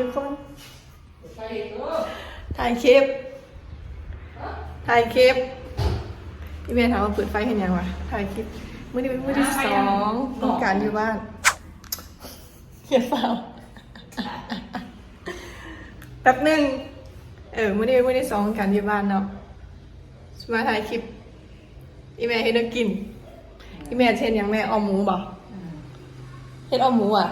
ทุกคน ถ่ายคลิป ถ่ายคลิปพี่เมย์ถามว่าเปิดไฟเห็นยังวะถ่ายคลิปมื่อนี้เป็นมื่อที่สองของการอยู่บ้านเขียนเปล่าแป๊บหนึ่งเออมื่อนี้เป็นมื่อที่สองของการอยู่บ้านเนาะ มาถ่ายคลิปอีแม่เฮ็ดแนวกินอีแม่เช่นยังแม่ออมหมูบ่เฮ็ดออมหมูอะ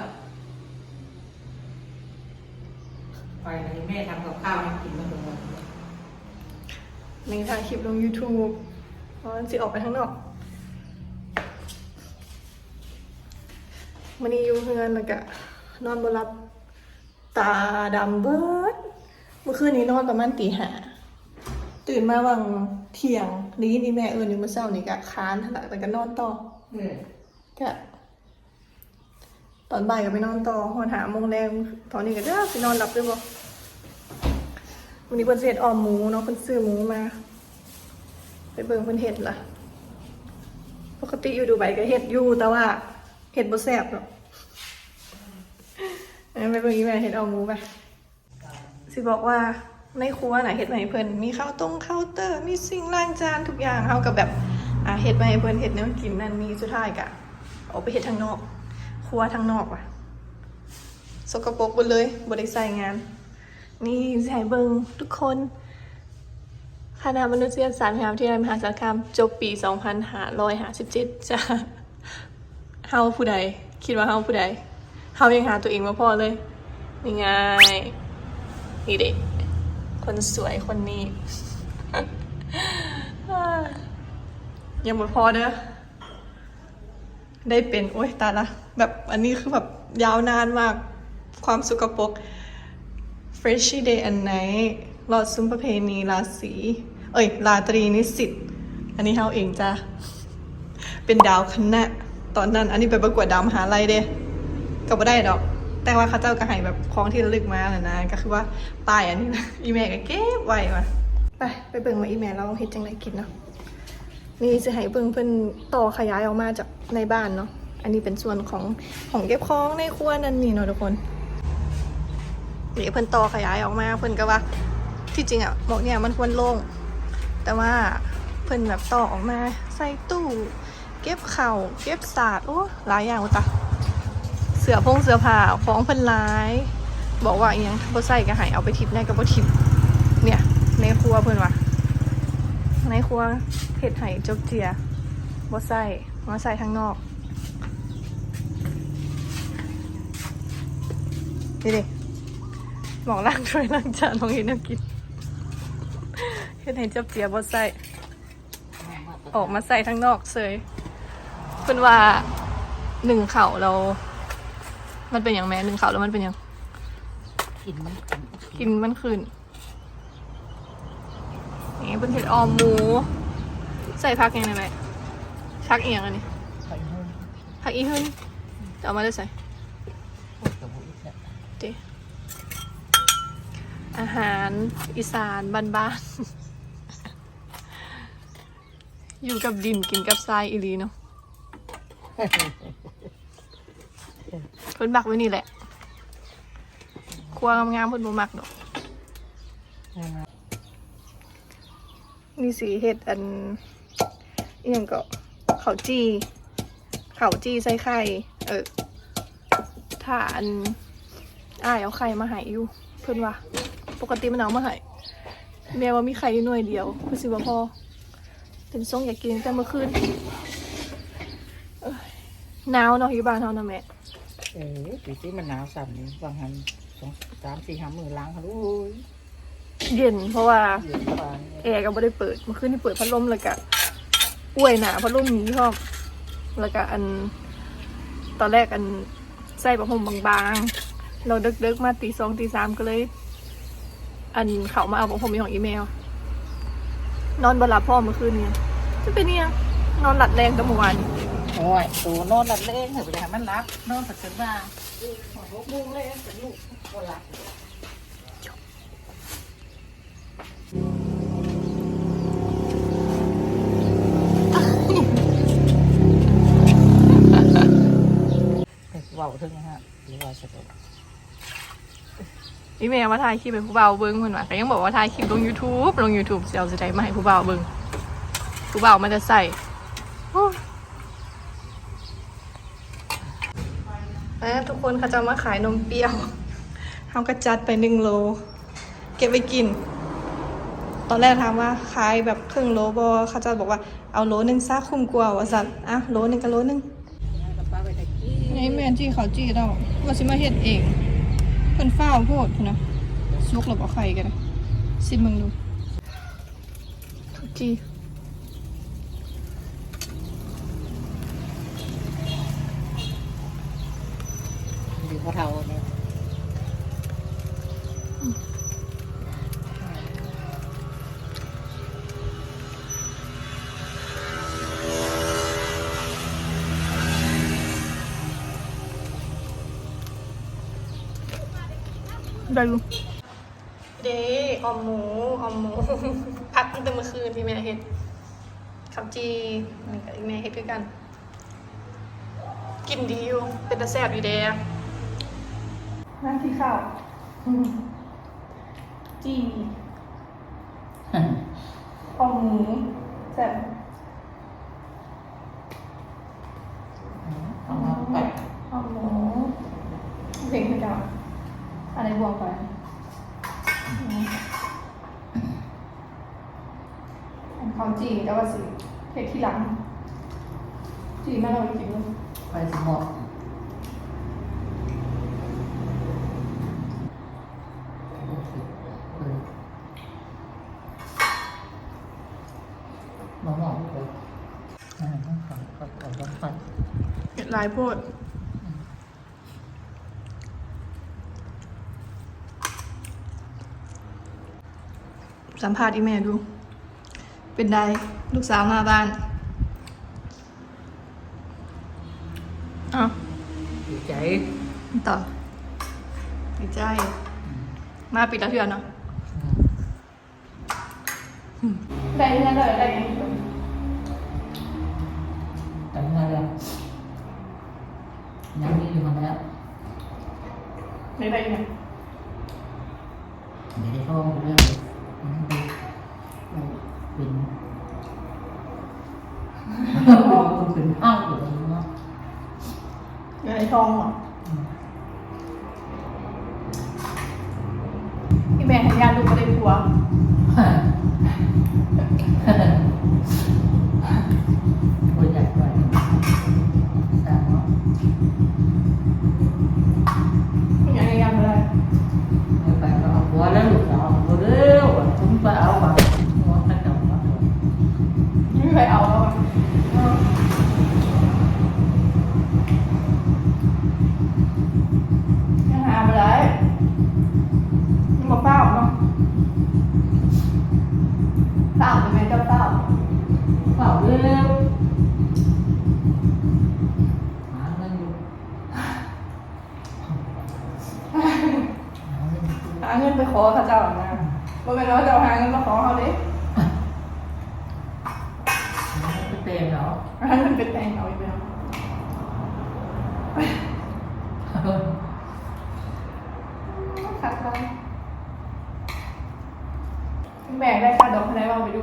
ไป เลยแม่ทำกับข้าวให้กินมาตลอดในถ่ายคลิปลง YouTube เพราะมันสิออกไปข้างนอกมันนี้อยู่เฮือนแล้วก็นอนบ่หลับตาดำเบิดเมื่อคืนนี้นอนประมาณตีห้าตื่นมาวังเที่ยงได้ยินอีแม่เอิญอยู่เมื่อเช้านี่ก็ค้านแล้วก็นอนต่อเออก็ตอนบ่ายก็ไปนอนต่อหอนหาโมงแรงตอนนี้ก็เด้อไปนอนหลับด้วยบ่ วันนี้เพิ่นเฮ็ดออมหมูเนาะเพิ่นซื้อหมูมา ไปเบิ่งเพิ่นเฮ็ดล่ะ ปกติอยู่ดูไบก็เฮ็ดอยู่แต่ว่าเฮ็ดบ่แซ่บหรอกเอาไปเบิ่งอีแม่เฮ็ดออมหมูไปสิบอกว่าในครัวน่ะเฮ็ดมาให้เพิ่นมีข้าวต้มข้าวเตอร์ มีสิ่งล้างจานทุกอย่างเฮากับแบบอะเฮ็ดมาให้เพิ่นเฮ็ดแนวกินนั่นนี่สุดท้ายก็ออกไปเฮ็ดทางนอก ครัวทางนอกว่ะ สกปรกหมดเลยบ่ได้ใส่งาน นี่สิให้เบิงทุกคนคณะมนุษยศาสตร์มหาวิทยาลัยมหาสารคามจบปี 2557จ้ะเฮาผู้ใด คิดว่าเฮาผู้ใดเฮายังหาตัวเองมาพอเลยนี่ไงนี่เด็กคนสวยคนนี้ยังบ่พอเด้อได้เป็น โอ๊ยตายละแบบอันนี้คือแบบยาวนานมากความสุกปก Freshie Day and Night หลอดซุ้มประเพณีราศีเอ้ยราตรีนิสิตอันนี้เฮาเองจ้ะ เป็นดาวคณะ ตอนนั้น อันนี้ไปประกวดดาวมหาลัยเด้ก็บ่ได้ดอก แต่ว่าเขาเจ้าก็ให้แบบของที่ระลึกมาแหละนะก็คือว่าป้ายอันนี้นะอีเมลก็เก็บไว้มาไปไปเบิ่งว่าอีเมลเราเฮ็ดจังไดกินเนาะนี่จะให้เบิ่งเพิ่นต่อขยายออกมาจากในบ้านเนาะอันนี้เป็นส่วนของของเก็บของในครัวนั่นนี่เนาะทุกคน นี่เพิ่นต่อขยายออกมาเพิ่นก็ว่าที่จริงอะหมกเนี่ยมันควรโล่งแต่ว่าเพิ่นแบบต่อออกมาใส่ตู้เก็บเข่าเก็บศาสาดโอ้หลายอย่างว่ะตาเสือพงเสือผ้าของเพิ่นหลาย บอกว่าอหยังบ่ใส่ก็ให้เอาไปทิปได้ก็บ่ทิปเนี่ยในครัวเพิ่นว่าในครัวเผ็ดไห่จกเจียบ่ใส่มาใส่ทางนอกนี่ดิ หมองล่างถ้วยล่างจานของเห็นนักกินเฮ็ดไห่จกเจียบ่ใส่ ออกมาใส่ทางนอกเสยเพิ่นว่าหนึ่งเข่าเรา มันเป็นอย่างแม่หนึ่งเข่าแล้วมันเป็นอย่างกินมันกินมันคืนนี่เป็นเห็ดออมหมู ใส่ผักยังไงไหมผักเอียงอันนี้ไข่หุ้มผักอีหึ่นจะเอามาได้ใส่ พวกกระบุกเนี่ย ดิ อาหารอีสานบ้านๆ อยู่กับดินกินกับทรายอีหลีเนาะเพิ่นมักไว้นี่แหละครัวงามๆเพิ่นบ่มักดอกมีสีเห็ดอันอหยังก็เขาวจีเขาวจีใส่ไข่ เออถ้าอันอ้ายเอาไข่มาให้อยู่เพิ่นว่า ปกติมันเอามาให้แม่ว่ามีไข่อยู่หน่วยเดียวเพื่อสิบ่พอเป็นทรงอยากกินตั้งแต่เมื่อคืนเอ้ยหนาวเนาะอยู่บ้านเฮานะแม่เออปีที่มันหนาวสั่นนี่บางหันสองสามสี่ห้ามือล้างค่ะลูกเย็นเพราะว่าเย็นปานแอร์ก็ไม่ได้เปิดเมื่อคืนนี่เปิดพัดลมแล้วก็อ้วยหนาพัดลมหนีชอบแล้วก็อัน ตอนแรกอันใส่ประหมบางๆ เราเดึกๆมาตีสองตีสามก็เลย อันเขามาเอาประหมมีของอีเมล นอนบหลับพ่อเมื่อคืนเนี่ยจะเป็นเนี่ยนอนหลัดแรงกับเมื่อวานโอ้ยตัวนอนหลับเล่นเถอไปห้มันรับนอนสักเกินบ้างหกโมงเลยแต่ลูกก็หลับเว้าถึงนะฮะหรือว่าสะดวก อีเมลมาถ่ายคลิปให้ผู้บ่าวเบิ้งเพิ่นว่าก็ยังบอกว่าถ่ายคลิปลง YouTube ลง YouTube สิเอาสิได้มาให้ผู้บ่าวเบิ้งผู้บ่าวมันจะใส่โอ้ยแล้วทุกคนเขาจะมาขายนมเปรี้ยวเฮาก็จัดไปหนึ่งโล เก็บไว้กิน ตอนแรกถามว่าขายแบบครึ่งโลบอเขาจะบอกว่าเอาโลหนึงซะคุ้มกว่าว่าสั่นอะโลหนึงก็โลหนึงกับป้าไปตะกี้ไอ้แมนจีเขาจีเราว่าสิมาเฮ็ดเอง เพิ่นฟ้าวโพดพุ่นนะซุกหลบเอาไข่กันนะสิมึงดูทุกจี ได้ดูเด้ออมหมูออมหมู พักตั้งแต่เมื่อคืนที่แม่เฮ็ดขับจีนี่กับอีแม่เฮ็ดด้วยกัน กินดีอยู่ เป็นตาแซ่บอยู่เด้นั่งที่ข้าวจีออมหมูแซ่บเอามาไปอ๋อเพลงคือเก่าอะไร บวกไปอันเขาจีแต่ว่าสิเพลงที่หลัง จีมาเราจริงๆไปสมองมาหมอกเลยอ่าต้องฝันก็ต้องฝันเห็ดลายโพด สัมภาษณ์อีเมลดู เป็นไดลูกสาวมาบ้านเอ้าดีใจต่อดีใจ มาปิดแล้วเถื่อนเนาะได้เงินเลยได้เงินแต่เมื่อไรยังมีอยู่มาแล้วได้ได้เงินไม่ได้ท้องเรื่องเป็น เป็นห้างอยู่ตรงนี้เงินไอ้ทองเหรอพี่แม่เห็นยาดูก็ได้ผัว ขอข้าเจ้านะบ่เป็นว่าเจ้าหาเงินมาขอเขาดิหาเงินไปเต็มแล้วหาเงินเป็นแตงเอาอีกแล้วขาดอะไรพี่แม่ได้ค่าดอกอะไรบ้างไปดู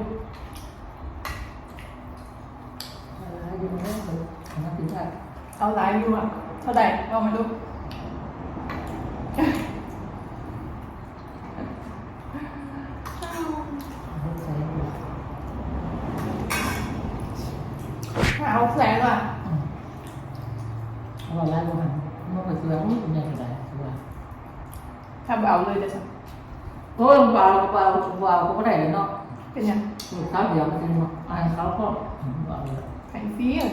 อยู่เรื่องเลยนักบินได้เอาไลฟ์อยู่อะเท่าไหร่ลองมาดู หา เอาแสนอะเอาไล่ลงมาเมื่อไปเสืออุ้ยเป็นยังไงเสือทำเอาเลยเดี๋ยวฉันโอ้ยเบาเบาเบาก็ไม่ได้เลยเนาะเป็นยังลูกสาวเดียวมันเป็นอายเขาก็เบาเลยไข่ฟรีเลย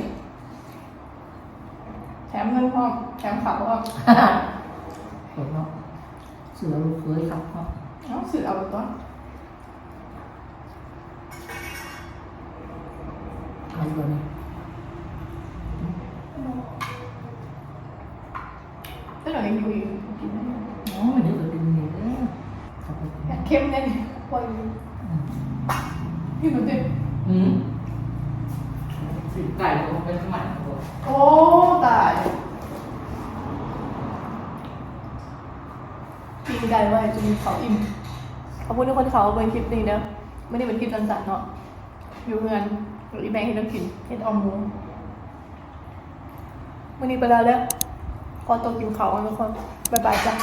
แถมเงินพร้อมแถมขับพร้อมเห็นเนาะเสือลูกเคยครับเนาะเอาสื่อเอาตัวอะไรแบบนี้ถ้าเรายังอยู่อีกกินได้ อ๋อมันเดี๋ยวจะเป็นอย่างนี้เลยครับ อยาก เข้มแน่นี่ปล่อยอยู่พี่ดูดิอืมสิไก่ก็เป็นสมัยโอ้โอ้ตายกินได้ว่าจะมีเขาอิ่มขอบคุณทุกคนที่เขาเบิ่งคลิปนี้เด้อไม่ได้เป็นคลิปสั้นๆเนาะอยู่เพื่อนหรืออีแบงค์ให้น้องกินเฮ็ดออมหมูวันนี้ไปแล้วเด้อขอตัวกินเขาวกันทุกคนบ๊ายบายจ้ะ